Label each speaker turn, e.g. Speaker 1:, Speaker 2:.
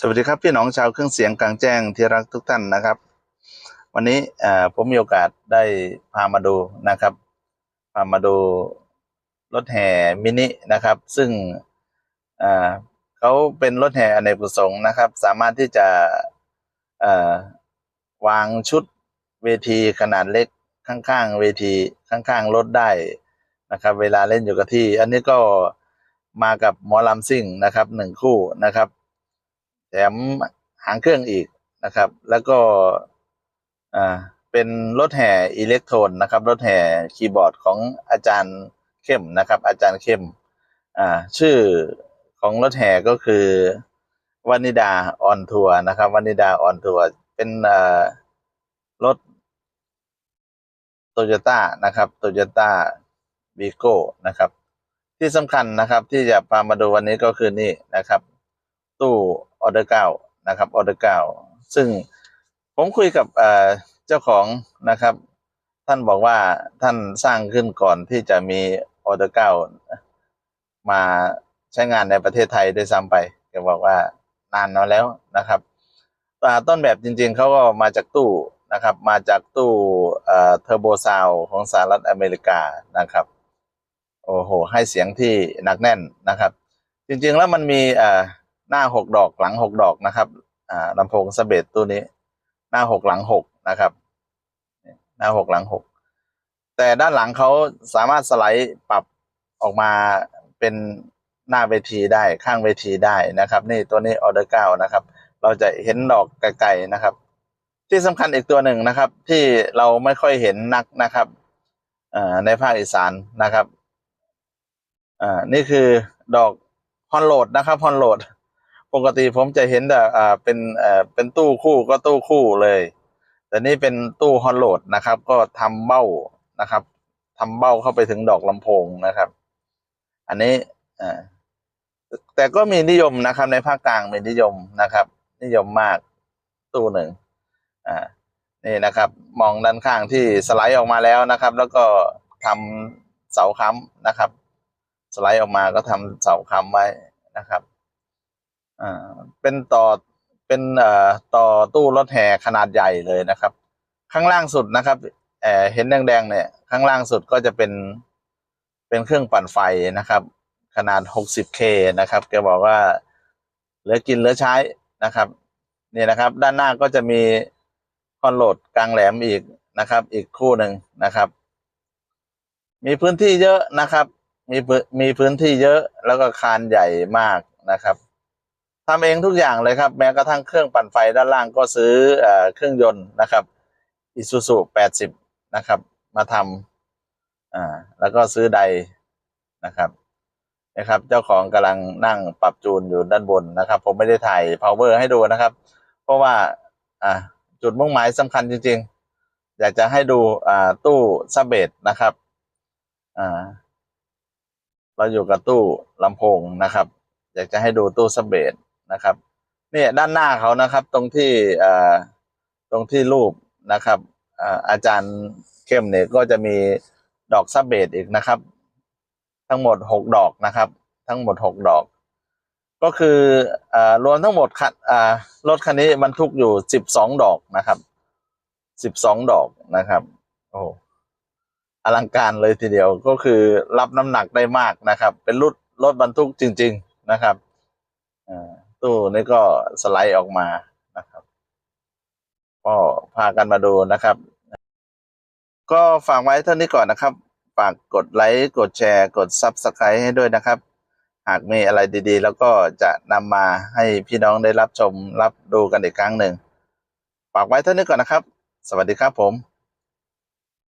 Speaker 1: สวัสดีครับพี่น้องชาวเครื่องเสียงกลางแจ้งที่รักทุกท่านนะครับ วันนี้ผมมีโอกาสได้พามาดูนะครับ พามาดูรถแห่มินินะครับ ซึ่งเขาเป็นรถแห่อเนกประสงค์นะครับ สามารถที่จะวางชุดเวทีขนาดเล็กข้างๆเวทีข้างๆรถได้นะครับ เวลาเล่นอยู่กับที่ อันนี้ก็มากับหมอลำซิ่งนะครับหนึ่งคู่นะครับ มหางเครื่องอีกนะครับ แล้วก็อ่าเป็นรถแห่อิเล็กโทรนนะครับ รถแห่คีย์บอร์ดของอาจารย์เข้มนะครับ อาจารย์เข้มอ่าชื่อของรถแห่ก็คือวานิดาออนทัวร์นะครับวานิดาออนทัวร์เป็นรถโตโยต้านะครับโตโยต้าวีโก้นะครับ ที่สำคัญนะครับ ที่จะพามาดูวันนี้ก็คือนี่นะครับ ตู้ ออเดอร์เก้านะครับออเดอร์เก้าซึ่งผมคุยกับเจ้าของนะครับ ท่านบอกว่าท่านสร้างขึ้นก่อนที่จะมีออเดอร์เก้ามาใช้งานในประเทศไทยได้ซ้ำไปแกบอกว่านานมาแล้วนะครับต้นแบบจริงๆเขาก็มาจากตู้นะครับ มาจากตู้เทอร์โบซาวของสหรัฐอเมริกานะครับ โอ้โห ให้เสียงที่หนักแน่นนะครับ จริงๆแล้วมันมีอ หน้าหกดอกหลังหกดอกนะครับ อ่าลำโพงสเบตตัวนี้ หน้าหกหลังหกนะครับ หน้าหกหลังหกแต่ด้านหลังเขาสามารถสไลด์ปรับออกมาเป็นหน้าเวทีได้ข้างเวทีได้นะครับ นี่ตัวนี้ออเดอร์เก้านะครับ เราจะเห็นดอกไกลๆนะครับ ที่สำคัญอีกตัวหนึ่งนะครับ ที่เราไม่ค่อยเห็นนักนะครับในภาคอีสานนะครับอ่านี่คือดอกฮอนโหลดนะครับฮอนโหลด ปกติผมจะเห็นแต่อ่าเป็นเอ่อเป็นตู้คู่ก็ตู้คู่เลย แต่นี่เป็นตู้ฮอนโหลดนะครับ ก็ทำเบ้านะครับทำเบ้าเข้าไปถึงดอกลำโพงนะครับ อันนี้อ่าแต่ก็มีนิยมนะครับ ในภาคกลางมีนิยมนะครับ นิยมมากตู้หนึ่งอ่านี่นะครับ มองด้านข้างที่สไลด์ออกมาแล้วนะครับ แล้วก็ทำเสาค้ำนะครับ สไลด์ออกมาก็ทำเสาค้ำไว้นะครับ อ่าเป็นต่อเป็นเอ่อต่อตู้รถแห่ขนาดใหญ่เลยนะครับ ข้างล่างสุดนะครับเออเห็นแดงๆเนี่ย ข้างล่างสุดก็จะเป็น เป็นเครื่องปั่นไฟนะครับ ขนาด 60K นะครับแกบอกว่าเหลือกินเหลือใช้นะครับนี่นะครับ ด้านหน้าก็จะมีคอนโหลดกลางแหลมอีกนะครับ อีกคู่หนึ่งนะครับ มีพื้นที่เยอะนะครับ มีพื้นมีพื้นที่เยอะแล้วก็คานใหญ่มากนะครับ ทำเองทุกอย่างเลยครับ แม้กระทั่งเครื่องปั่นไฟด้านล่างก็ซื้อเครื่องยนต์นะครับ Isuzu 80นะครับ มาทำอ่าแล้วก็ซื้อใดนะครับนะครับ เจ้าของกำลังนั่งปรับจูนอยู่ด้านบนนะครับ ผมไม่ได้ถ่าย power ให้ดูนะครับ เพราะว่าอ่าจุดมุ่งหมายสำคัญจริง ๆ อยากจะให้ดูอ่าตู้ซับเบสนะครับอ่าเราอยู่กับตู้ลำโพงนะครับ อยากจะให้ดูตู้ซับเบส นะครับเนี่ยด้านหน้าเขานะครับ ตรงที่ตรงที่รูปนะครับอาจารย์เข้มเนี่ยก็จะมีดอกซับเบสอีกนะครับ ทั้งหมดหกดอกนะครับ ทั้งหมดหกดอก ก็คืออรวมทั้งหมดคันรถคันนี้บรรทุกอยู่สิบสองดอกนะครับสิบสองดอกนะครับโอ้อลังการเลยทีเดียวก็คือรับน้ำหนักได้มากนะครับ เป็นรถรถบรรทุกจริง ๆนะครับอ่า ตู้นี้ก็สไลด์ออกมานะครับ ก็พากันมาดูนะครับ ก็ฝากไว้เท่านี้ก่อนนะครับ ฝากกดไลค์กดแชร์ กด Subscribe ให้ด้วยนะครับ หากมีอะไรดีๆ แล้วก็จะนำมาให้พี่น้องได้รับชมรับดูกันอีกครั้งหนึ่ง ฝากไว้เท่านี้ก่อนนะครับ สวัสดีครับผม